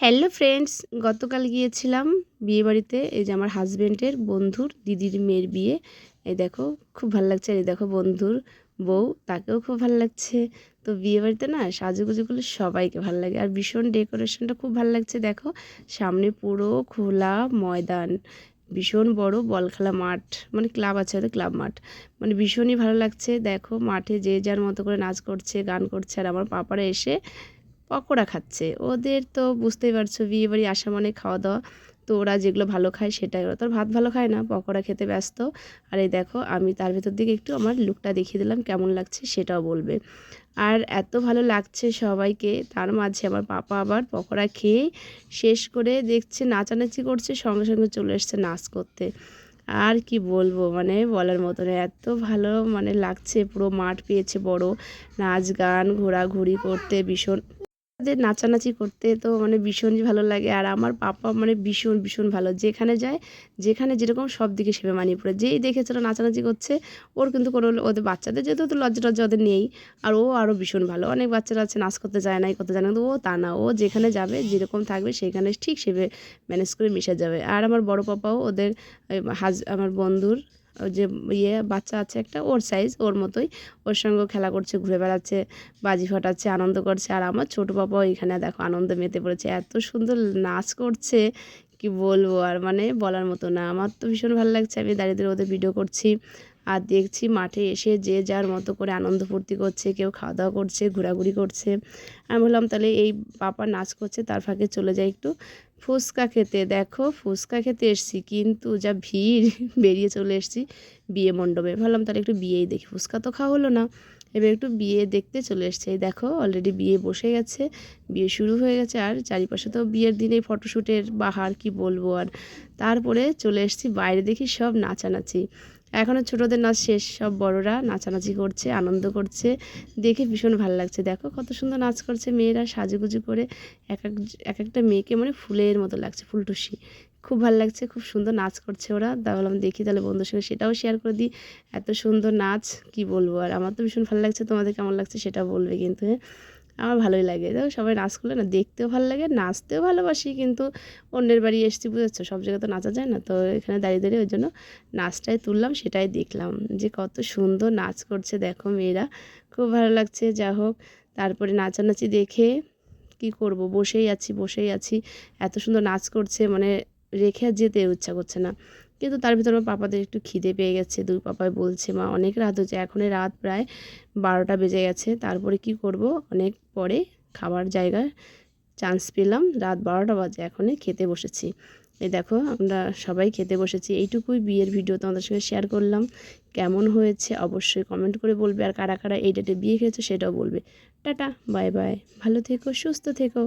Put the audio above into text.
Hello friends গতকাল গিয়েছিলাম বিয়েবাড়িতে, এই যে আমার হাজব্যান্ডের বন্ধুর দিদির মেয়ের বিয়ে। এই দেখো, খুব ভালো লাগছে। আর এই দেখো বন্ধুর বউ, তাকেও খুব ভালো লাগছে। তো বিয়েবাড়িতে না সাজুগুজু করলে সবাইকে ভালো লাগে। আর ভীষণ ডেকোরেশনটা খুব ভালো লাগছে, দেখো। সামনে পুরো খোলা ময়দান, ভীষণ বড় বল খেলা মাঠ মানে ক্লাব আছে হয়তো ক্লাব মাঠ। মানে ভীষণই ভালো লাগছে। দেখো মাঠে যে যার মতো করে নাচ করছে, গান করছে। আর আমার পাপারা এসে পকোড়া খাচ্ছে। ওদের তো বুঝতেই পারছ, বিয়ে বাড়ি আসা মানে খাওয়া দাওয়া। তো ওরা যেগুলো ভালো খায় সেটাই, ওরা তো ভাত ভালো খায় না, পকোড়া খেতে ব্যস্ত। আর এই দেখো, আমি তার ভেতর দিকে একটু আমার লুকটা দেখিয়ে দিলাম, কেমন লাগছে সেটাও বলবে। আর এত ভালো লাগছে সবাইকে, তার মাঝে আমার পাপা আবার পকোড়া খেয়ে শেষ করে দেখছে, নাচানাচি করছে, সঙ্গে সঙ্গে চলে এসছে নাচ করতে। আর কি বলব মানে বলার মতন এত ভালো মানে লাগছে, পুরো মাঠ পেয়েছে বড়। নাচ গান ঘোরাঘুরি করতে ভীষণ তাদের নাচানাচি করতে তো মানে ভীষণই ভালো লাগে। আর আমার পাপা মানে ভীষণ ভীষণ ভালো। যেখানে যায়, যেখানে যেরকম সব দিকে সেবে মানিয়ে পড়ে। যেই দেখেছে ওরা নাচানাচি করছে, ওর কিন্তু কোনো ওদের বাচ্চাদের যেহেতু তো লজ্জা টজ্জা ওদের নেই। আর ও আরও ভীষণ ভালো। অনেক বাচ্চারা আছে, নাচ করতে যায় না করতে যায় না। কিন্তু ও তা না। ও যেখানে যাবে, যেরকম থাকবে, সেখানে ঠিক সেবে ম্যানেজ করে মিশে যাবে। আর আমার বড় পাপাও ওদের হাজ, আমার বন্ধুর যে ইয়ে বাচ্চা আছে একটা, ওর সাইজ ওর মতোই। ওর সঙ্গে খেলা করছে, ঘুরে বেড়াচ্ছে, বাজি ফাটাচ্ছে, আনন্দ করছে। আর আমার ছোটো বাবাও এখানে দেখো আনন্দ মেতে পড়েছে, এত সুন্দর নাচ করছে, কি বলব আর মানে বলার মতো না। আমার তো ভীষণ ভালো লাগছে, আমি দাঁড়িয়ে ওদের ভিডিও করছি। আর দেখছি মাঠে এসে যে যার মতো করে আনন্দ ফুর্তি করছে, কেউ খাওয়া দাওয়া করছে, ঘোরাঘুরি করছে। আমি বললাম, তাহলে এই পাপা নাচ করছে, তার ফাঁকে চলে যায় একটু ফুচকা খেতে। দেখো, ফুচকা খেতে এসছি, কিন্তু যা ভিড়, বেরিয়ে চলে এসছি বিয়ে মণ্ডপে। ভাবলাম তাহলে একটু বিয়েই দেখি, ফুচকা তো খাওয়া হলো না। এবার একটু বিয়ে দেখতে চলে এসছে। এই দেখো অলরেডি বিয়ে বসে গেছে, বিয়ে শুরু হয়ে গেছে, আর চারিপাশে তো বিয়ের দিনে ফটোশ্যুটের বাহার কি বলব, আর তারপরে চলে এসছি, বাইরে দেখি সব নাচানাচি। এখনও ছোটোদের নাচ শেষ, সব বড়রা নাচানাচি করছে, আনন্দ করছে, দেখে ভীষণ ভালো লাগছে। দেখো কত সুন্দর নাচ করছে মেয়েরা সাজুগুজু করে, এক এক এক একটা মেয়েকে মানে ফুলের মতো লাগছে, ফুলটুসি। খুব ভালো লাগছে, খুব সুন্দর নাচ করছে ওরা। তা বললাম দেখি তাহলে বন্ধুর সঙ্গে, সেটাও শেয়ার করে দিই। এত সুন্দর নাচ, কি বলব আর? আমার তো ভীষণ ভালো লাগছে, তোমাদের কেমন লাগছে সেটা বলবে কিন্তু হ্যাঁ? আমার ভালোই লাগে। দেখো সবাই নাচ করলে না দেখতেও ভালো লাগে, নাচতেও ভালোবাসি কিন্তু অন্যের বাড়ি এসছি, বুঝেছ? সব জায়গায় তো নাচা যায় না, তো এখানে দাঁড়িয়ে দাঁড়িয়ে ওই জন্য নাচটাই তুললাম, সেটাই দেখলাম। যে কত সুন্দর নাচ করছে দেখো মেয়েরা, খুব ভালো লাগছে। যা হোক, তারপরে নাচানাচি দেখে কি করব? বসেই আছি বসেই আছি। এত সুন্দর নাচ করছে মানে রেখে আর যেতে ইচ্ছা করছে না। কিন্তু তার ভিতরে পাপাদের একটু খিদে পেয়ে গেছে। দুই পাপাই বলছে, মা, অনেক রাত হচ্ছে এখনই রাত প্রায় বারোটা বেজে গেছে। তারপরে কি করব? অনেক পরে খাবার জায়গায় চান্স পেলাম, রাত বারোটা বাজে, এখনই খেতে বসেছি। এই দেখো, আমরা সবাই খেতে বসেছি। এইটুকুই বিয়ের ভিডিও তোমাদের সঙ্গে শেয়ার করলাম। কেমন হয়েছে অবশ্যই কমেন্ট করে বলবে। আর কারা কারা এই ডেটে বিয়ে খেয়েছো সেটাও বলবে। টাটা বাই বাই ভালো থেকো, সুস্থ থেকো।